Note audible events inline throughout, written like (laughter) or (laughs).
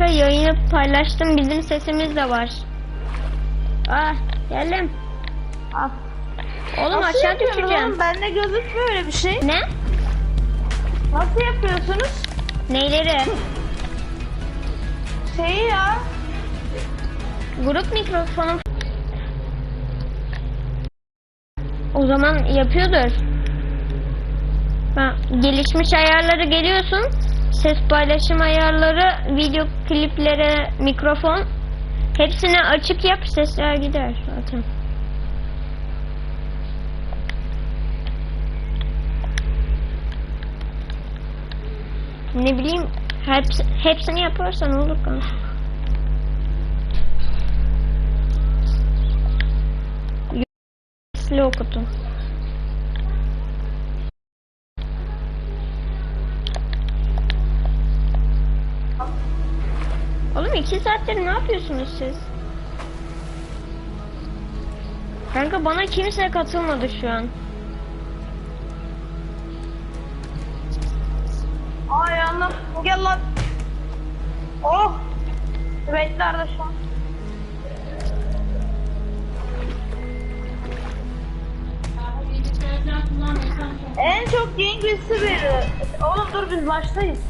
Kanka yayını paylaştım. Bizim sesimiz de var. Ah geldim. Ah. Oğlum Nasıl aşağı düşeceğim. oğlum? Bende gözükmüyor öyle bir şey. Ne? Nasıl yapıyorsunuz? Neyleri? Şeyi ya. Grup mikrofonu. O zaman yapıyordur. Ha, gelişmiş ayarları geliyorsun. Ses paylaşım ayarları, video kliplere, mikrofon. Hepsini açık yap, sesler gider zaten. Ne bileyim, hepsi, hepsini yaparsan olur kanka. Sesli okutun. İki saattir ne yapıyorsunuz siz? Kanka bana kimse katılmadı şu an. Ay anlam. Gel lan. Oh. Bekler de şu an. En çok İngilizce verir. Oğlum dur biz baştayız.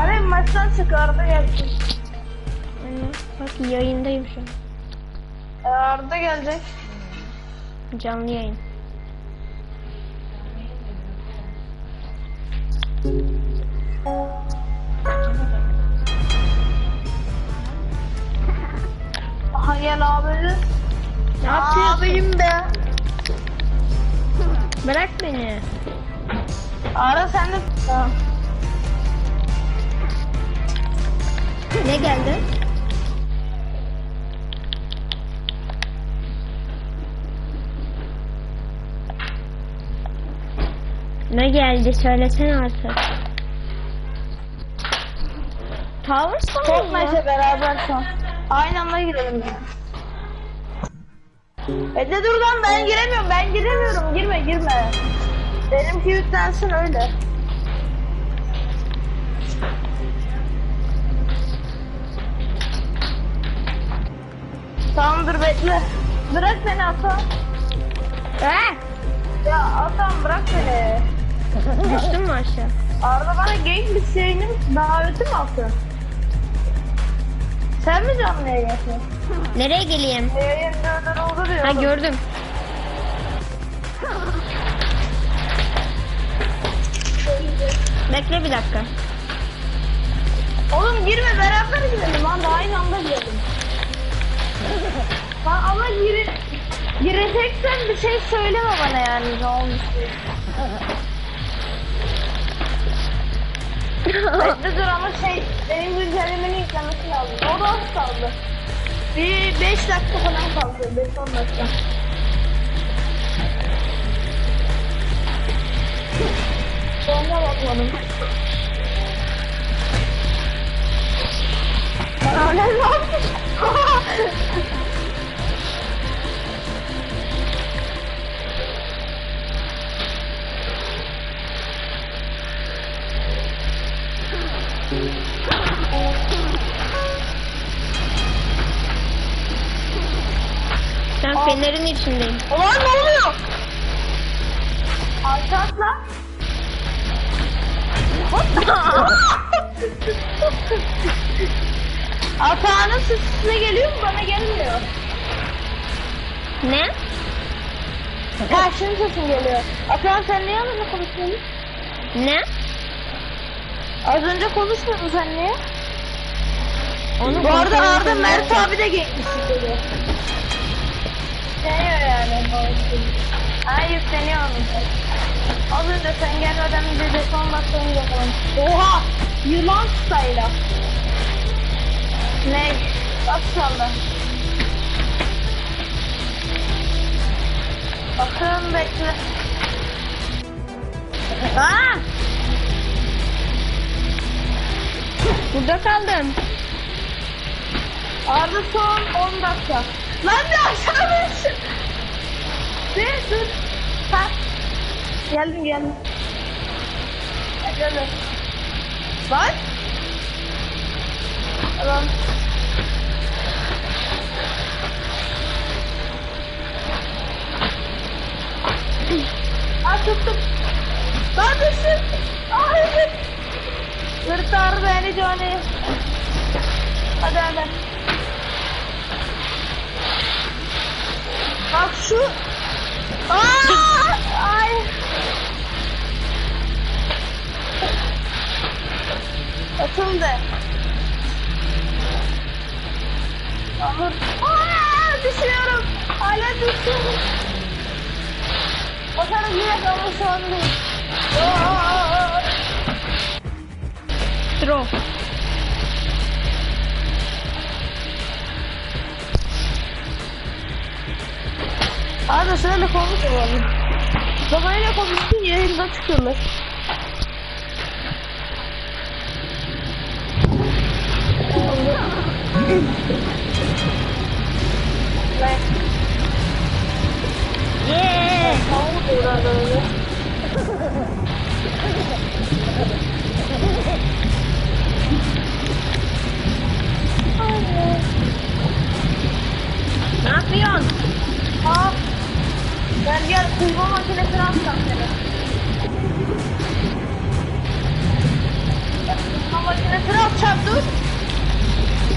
Hadi maçtan çık Arda gelsin. Aynen. Bak yayındayım şu an. Ee, Arda gelecek. Canlı yayın. Aha gel abi. Ne yapıyorsun? Abim be. Bırak beni. Arda sen de... Tamam. Ne geldi? Ne geldi söylesene artık. Tavır Çok sana neşe beraber şu an. Aynı anda girelim. Ede dur lan ben giremiyorum ben giremiyorum girme girme. Benimki yüklensin öyle. Tamam dur bekle. Bırak beni Ata. Ah! Ya Atam bırak beni. Düştün mü aşağı? Arda bana genç bir şeyinin daveti mi atıyor? Sen mi canlı yayın yapıyorsun? Nereye geleyim? Yayın dördür olur ya. Ha gördüm. Bekle bir dakika. Oğlum girme beraber girelim lan da aynı anda girelim. Ama gir gireceksen bir şey söyleme bana yani ne olmuş. Bekle dur ama şey benim güncellemeni yüklemesi lazım. O da az kaldı. Bir 5 dakika falan kaldı. 5-10 dakika. Sonra bakmadım. Bana mi yapmış? Ben fenerin içindeyim. Ulan ne oluyor? Alçakla. Atağının sesi size geliyor mu? Bana gelmiyor. Ne? Ha şimdi sesin geliyor. Atağın sen niye benimle konuşuyorsun? Ne? Az önce konuşmuyordun sen niye? Onu Bu arada Arda. Mert abi de gelmiş. Yükleniyor yani. Ay yükleniyor onun. Az önce sen gelmeden bir de son önce falan. Oha! Yılan style. Ne? Nasıl çaldı? Bakın bekle. Aa! Burada kaldım. Arda son 10 dakika. Lan bir aşağı düşün. Dur dur. Ha. Geldim geldim. Gelin. Lan. Lan. Aa tuttum. Neredesin? Hayır. Kurtar beni Johnny. Hadi hadi. Bak şu. Aa! Ay. Atıldı. Olur. Aa, düşüyorum. Hala düşüyorum. Bakalım yine kalmış oldu. Aa! Throw. Abi şöyle konuş olalım. Babayla konuşsun yayında çıkıyorlar. Yeah. Ne yapıyorsun? Aa, ben gel kıyma makinesini alsam seni. Kıyma makinesini alacağım dur.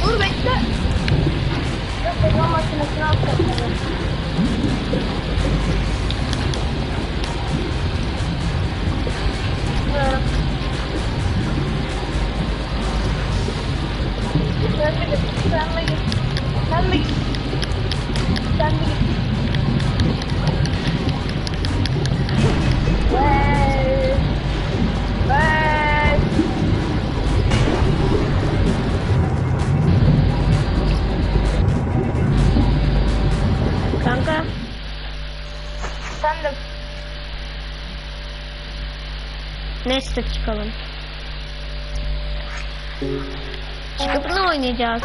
Dur bekle. Sen mi git? Sen mi git? Neyse çıkalım. Çıkıp ne oynayacağız?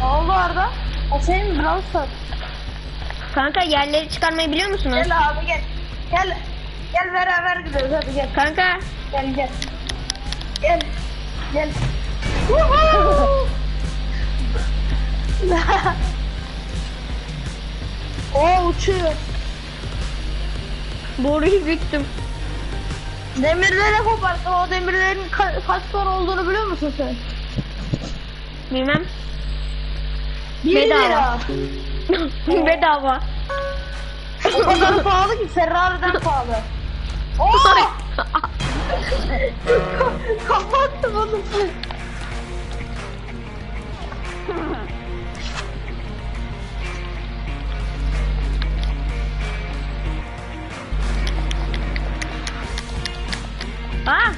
ne oldu orada? O mi Brawl Stars? Kanka yerleri çıkarmayı biliyor musunuz? Gel abi gel. Gel. Gel beraber gidiyoruz hadi gel. Kanka Gel gel. Gel. Gel. (laughs) Oo uçuyor. boruyu büktüm. Demirlere koparttı. O demirlerin ka- kaç para olduğunu biliyor musun sen? Bilmem. Bir Bedava. lira. (laughs) Bedava. O kadar pahalı ki Ferrari'den pahalı. Oo! (laughs) Kapattım onu. (laughs) Aa!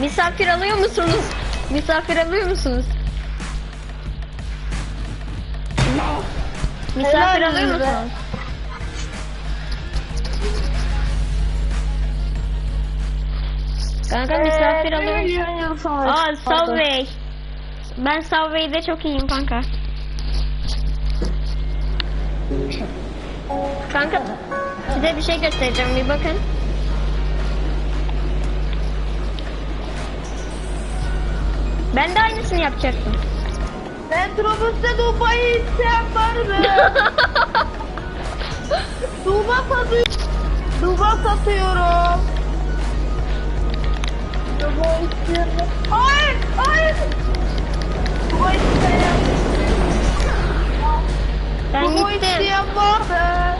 Misafir alıyor musunuz? Misafir alıyor musunuz? Misafir Helal alıyor musunuz? Kanka misafir alıyor musunuz? Aa Subway. Ben Subway'de çok iyiyim kanka. Kanka size bir şey göstereceğim bir bakın. Ben de aynısını yapacaktım. Metrobüste Dubai'yi isteyen var mı? (laughs) Duba satıyor. Duba satıyorum. Duba istiyorum. Hayır, hayır. Duba isteyen. Ben Duba gittim. isteyen var mı?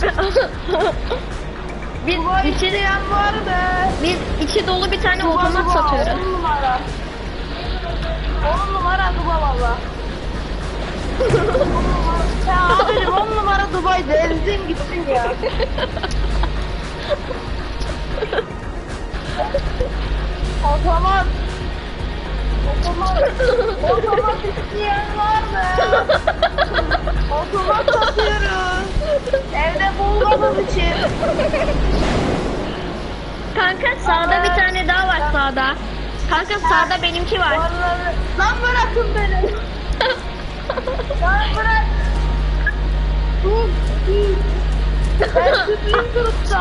(laughs) Biz Duba içi, isteyen var mı? biz içi dolu bir tane otomat satıyoruz. On numara. On numara Duba valla. (laughs) ya abicim on numara Dubai benzin gitsin ya. (laughs) Otomat. Otomat. Otomat isteyen var mı? Otomat satıyoruz. Evde bulmadığım için. Kanka sağda bir tane daha var sağda. Kanka sağda benimki var. Vallahi. Lan bırakın beni. Lan bırak. Dur. dur. Ben sürpriz grupta.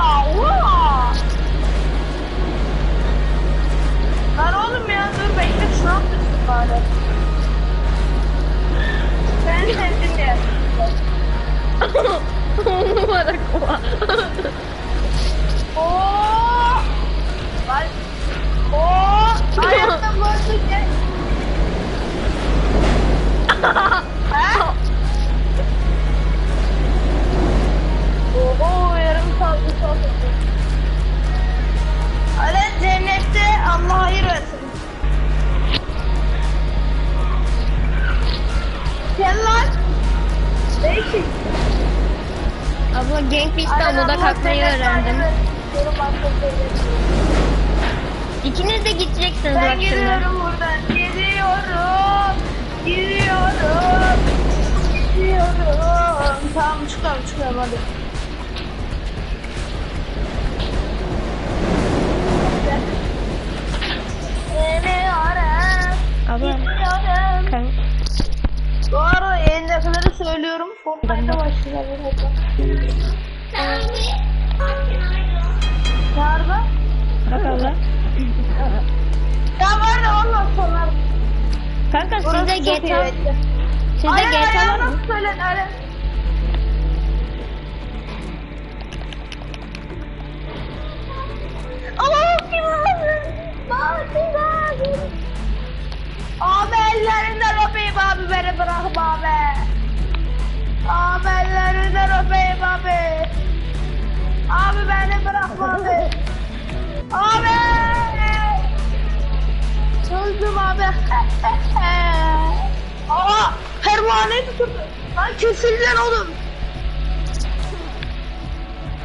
Lan oğlum ya dur bekle şunu attırsın bari. Ben sevdim ya. Numara kova. Oo! Lan. Oo! Ayakta gördük Cennet öğrendim. İkiniz de gideceksiniz Ben şimdi. gidiyorum buradan. Gidiyorum. Gidiyorum. Gidiyorum. Tamam çıkıyorum çıkıyorum hadi. Gidiyorum. Kan Bu arada yayındakileri söylüyorum. Fortnite'a başlayalım. Nerede? bak abla. Ya var da ondan sonra. Kanka sizde GTA, sizde GTA var mı? söyle, aynen. Allah'ım kim Abi ellerinden öpeyim abi beni bırakma abi. Abi ellerinden Abi. Öldüm abi. (laughs) Aa, pervaneyi tutuldu. Lan kesildi lan oğlum.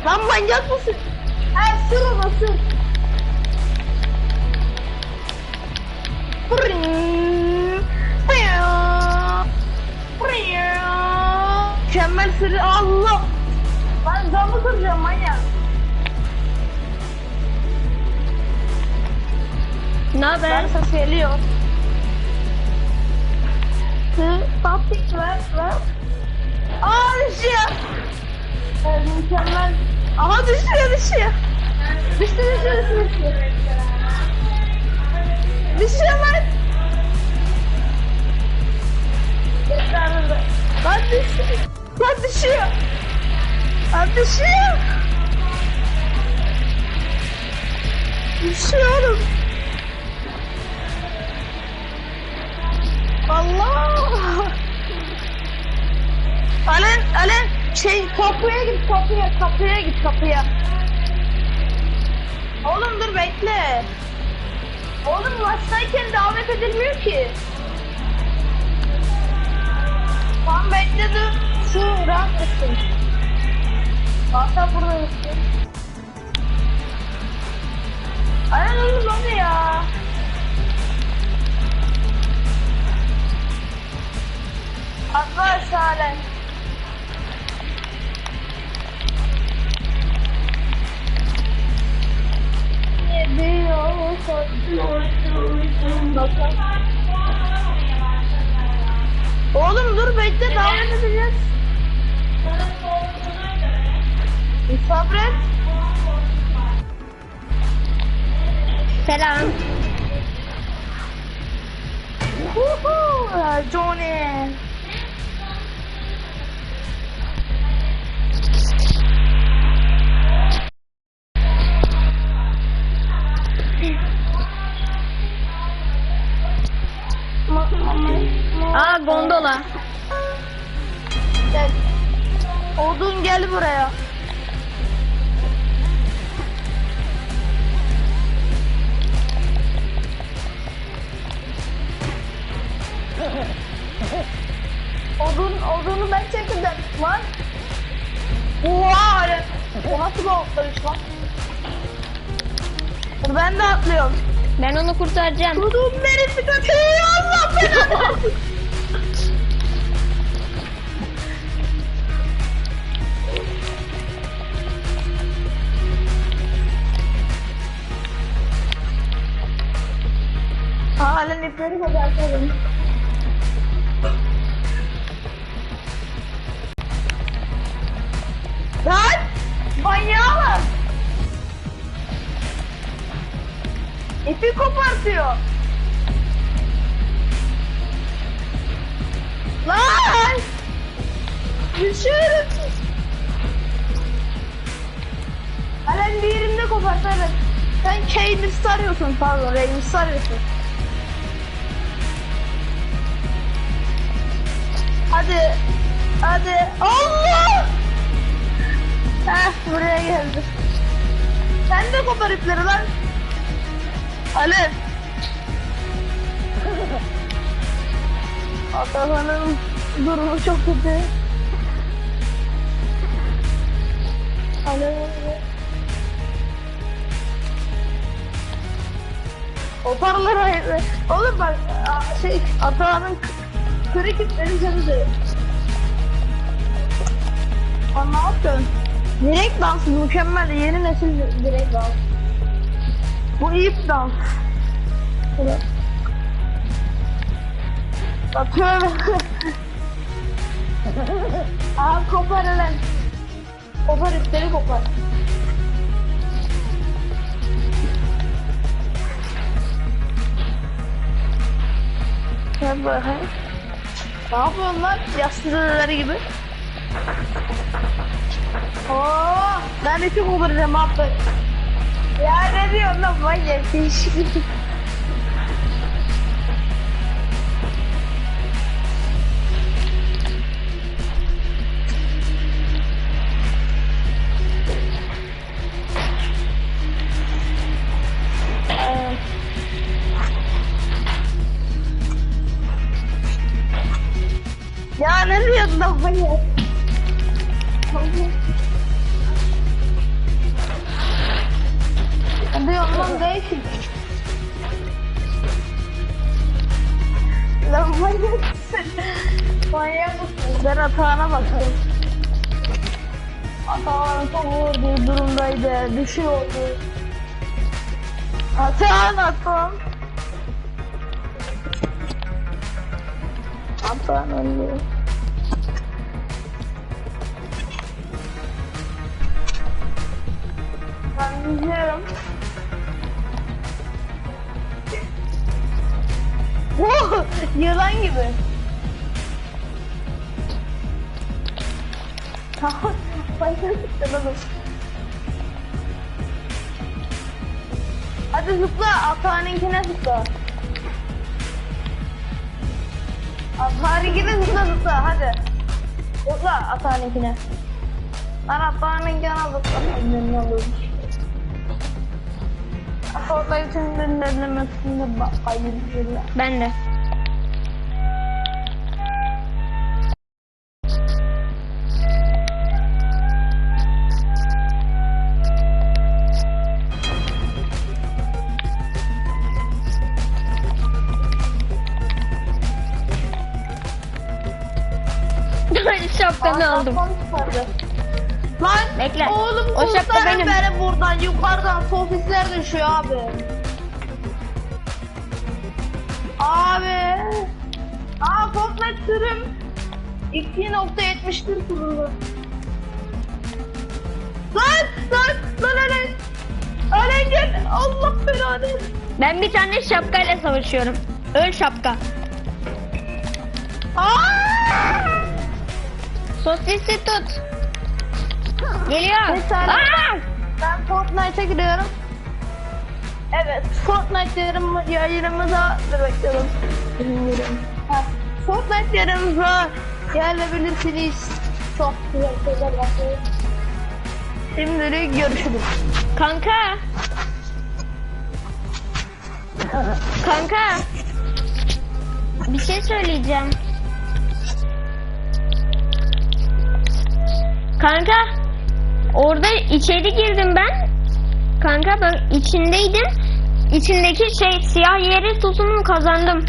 Lan manyak mısın? Ha sür onu sür. Mükemmel sürü Allah. Ben camı kıracağım manyak. Ne haber? Ben ses geliyor. Hı, Tapik ver ver. Aa düşüyor. Evet, mükemmel. Aha düşüyor düşüyor. Düştü düşüyor düşüyor. düşüyor. Lan. Lan düşüyor. Lan düşüyor. Lan düşüyor. Düşüyor oğlum. Allah! Alen, Alen, şey kapıya git kapıya, kapıya git kapıya. Oğlum dur bekle. Oğlum maçtayken davet edilmiyor ki. Tamam bekle. Şu rahat etsin. Hatta burada etsin. Alen oğlum hadi ya. Atla. Ne diyorsun? Bakalım. Oğlum dur bekle davet edeceğiz. Bir sabret. Selam. Woohoo! Johnny. Aa gondola. Gel. Odun gel buraya. Odun, odunu ben çektim lan. Oha. O nasıl bir atlayış lan? Ben de atlıyorum. Ben onu kurtaracağım. Odun beni tıkatıyor Allah belanı Halen ipleri kopartalım. Lan! Manyağa bak! İpi kopartıyor. Lan! Düşüyorum. Alen bir yerimde kopart evet. Sen K'yi arıyorsun pardon Rey'i arıyorsun. Hadi. Hadi. Allah! Heh buraya geldi. Sen de kopar ipleri lan. Alev. (laughs) Atakan'ın durumu çok kötü. Alev. Koparlar hayır. Oğlum bak şey Atakan'ın kırık ipleri canı da. Direkt dans mükemmel. Yeni nesil direkt dans. Bu ip dans. Evet. Atıyorum. (laughs) Aa kopar lan. Kopar ipleri kopar. Gel bakayım. Ne yapıyorsun lan? Dedeleri gibi. Oo, ben de çok olacağım abi. Ya ne diyorsun lan manyak değişik. Ee, Ne diyorsun lan değişik. Lan manyak mısın? Manyak mısın? Ben atağına baktım. Atağın çok vurduğu durumdaydı. Düşüyordu. Atağın atağın. Atağın öldü. Ben izliyorum. Oh, yılan gibi. Tamam, başına çıktı oğlum. Hadi zıpla, Atağan'ınkine zıpla. Atağan'ınkine zıpla zıpla, hadi. Zıpla Atağan'ınkine. Ben Atağan'ınkine zıpla. Ne olur. Fortnite için dinlemesinde şöyle. Ben de. (laughs) Şapkanı aldım. Lan Bekle. oğlum O şapka kurtarın benim. beni buradan yukarıdan sosisler düşüyor abi. Abi. Aa Fortnite sürüm 2.71 kurulu. Lan lan lan ölen. Ölen gel. Allah belanı. Ben bir tane şapkayla savaşıyorum. Öl şapka. Aa! Sosisi tut. Geliyor. Aa! Ben Fortnite'a giriyorum. Evet, Fortnite yarım, yayınımıza dur bekliyorum. Bilmiyorum. Ha, Fortnite yarımıza gelebilirsiniz. Çok güzel şeyler yapıyor. Şimdilik görüşürüz. Kanka. Kanka. Bir şey söyleyeceğim. Kanka. Orada içeri girdim ben. Kanka ben içindeydim. İçindeki şey siyah yeri tutumunu kazandım.